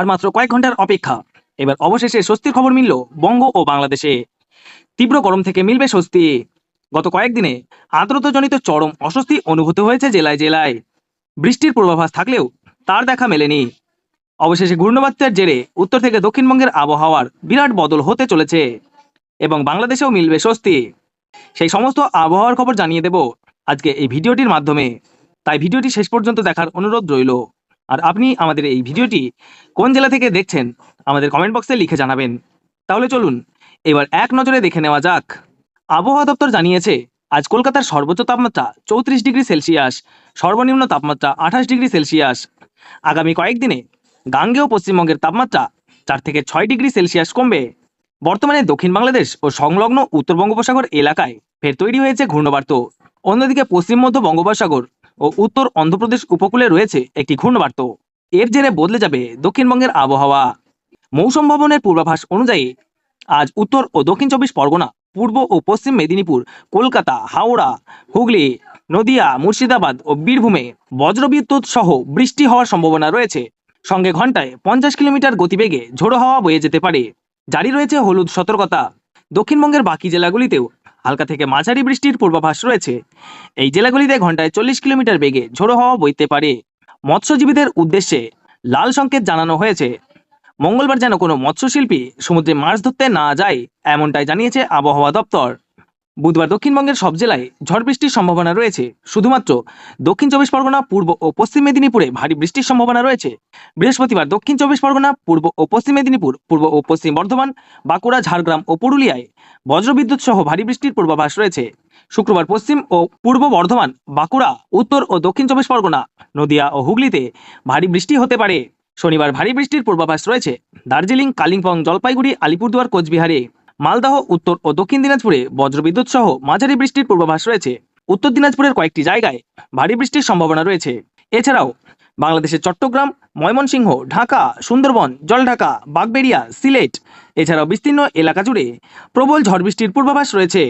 আর মাত্র কয়েক ঘণ্টার অপেক্ষা। এবার অবশেষে স্বস্তির খবর মিলল বঙ্গ ও বাংলাদেশে। তীব্র গরম থেকে মিলবে স্বস্তি। গত কয়েকদিনে আর্দ্রতাজনিত চরম অস্বস্তি অনুভূত হয়েছে জেলায় জেলায়। বৃষ্টির পূর্বাভাস থাকলেও তার দেখা মেলেনি। অবশেষে ঘূর্ণবাত্যের জেরে উত্তর থেকে দক্ষিণবঙ্গের আবহাওয়ার বিরাট বদল হতে চলেছে এবং বাংলাদেশেও মিলবে স্বস্তি। সেই সমস্ত আবহাওয়ার খবর জানিয়ে দেব আজকে এই ভিডিওটির মাধ্যমে। তাই ভিডিওটি শেষ পর্যন্ত দেখার অনুরোধ রইল। আর আপনি আমাদের এই ভিডিওটি কোন জেলা থেকে দেখছেন, আমাদের কমেন্ট বক্সে লিখে জানাবেন। তাহলে চলুন, এবার এক নজরে দেখে নেওয়া যাক। আবহাওয়া দপ্তর জানিয়েছে, আজ কলকাতার সর্বোচ্চ তাপমাত্রা চৌত্রিশ ডিগ্রি সেলসিয়াস, সর্বনিম্ন তাপমাত্রা আঠাশ ডিগ্রি সেলসিয়াস। আগামী কয়েকদিনে গাঙ্গেয় পশ্চিমবঙ্গের তাপমাত্রা চার থেকে ছয় ডিগ্রি সেলসিয়াস কমবে। বর্তমানে দক্ষিণ বাংলাদেশ ও সংলগ্ন উত্তর বঙ্গোপসাগর এলাকায় ফের তৈরি হয়েছে ঘূর্ণবার্ত। অন্যদিকে পশ্চিম মধ্য বঙ্গোপসাগর ও উত্তর অন্ধ্রপ্রদেশ উপকূলে রয়েছে একটি ঘূর্ণবার্ত। এর জেরে বদলে যাবে দক্ষিণবঙ্গের আবহাওয়া। মৌসুম ভবনের পূর্বাভাস অনুযায়ী আজ উত্তর ও দক্ষিণ চব্বিশ পরগনা, পূর্ব ও পশ্চিম মেদিনীপুর, কলকাতা, হাওড়া, হুগলি, নদিয়া, মুর্শিদাবাদ ও বীরভূমে বজ্রবিদ্যুৎ সহ বৃষ্টি হওয়ার সম্ভাবনা রয়েছে। সঙ্গে ঘন্টায় পঞ্চাশ কিলোমিটার গতিবেগে ঝোড়ো হাওয়া বয়ে যেতে পারে। জারি রয়েছে হলুদ সতর্কতা। দক্ষিণবঙ্গের বাকি জেলাগুলিতেও হালকা থেকে মাঝারি বৃষ্টির পূর্বাভাস রয়েছে। এই জেলাগুলিতে ঘন্টায় চল্লিশ কিলোমিটার বেগে ঝোড়ো হওয়া বইতে পারে। মৎস্যজীবীদের উদ্দেশ্যে লাল সংকেত জানানো হয়েছে। মঙ্গলবার যেন কোনো মৎস্যশিল্পী সমুদ্রে মাছ ধরতে না যায়, এমনটাই জানিয়েছে আবহাওয়া দপ্তর। বুধবার দক্ষিণবঙ্গের সব জেলায় ঝড় বৃষ্টির সম্ভাবনা রয়েছে। শুধুমাত্র দক্ষিণ চব্বিশ পরগনা, পূর্ব ও পশ্চিম মেদিনীপুরে ভারী বৃষ্টির সম্ভাবনা রয়েছে। বৃহস্পতিবার দক্ষিণ চব্বিশ পরগনা, পূর্ব ও পশ্চিম মেদিনীপুর, পূর্ব ও পশ্চিম বর্ধমান, বাঁকুড়া, ঝাড়গ্রাম ও পুরুলিয়ায় বজ্রবিদ্যুৎ সহ ভারী বৃষ্টির পূর্বাভাস রয়েছে। শুক্রবার পশ্চিম ও পূর্ব বর্ধমান, বাঁকুড়া, উত্তর ও দক্ষিণ চব্বিশ পরগনা, নদিয়া ও হুগলিতে ভারী বৃষ্টি হতে পারে। শনিবার ভারী বৃষ্টির পূর্বাভাস রয়েছে। দার্জিলিং, কালিম্পং, জলপাইগুড়ি, আলিপুরদুয়ার, কোচবিহারে। মালদহ, উত্তর ও দক্ষিণ দিনাজপুরে বজ্রবিদ্যুৎ সহ মাঝারি বৃষ্টির পূর্বাভাস রয়েছে। উত্তর দিনাজপুরের কয়েকটি জায়গায় ভারী বৃষ্টির সম্ভাবনা রয়েছে। এছাড়াও বাংলাদেশের চট্টগ্রাম, ময়মনসিংহ, ঢাকা, সুন্দরবন, জলঢাকা, বাগবেড়িয়া, সিলেট, এছাড়াও বিস্তীর্ণ এলাকা জুড়ে প্রবল ঝড় বৃষ্টির পূর্বাভাস রয়েছে।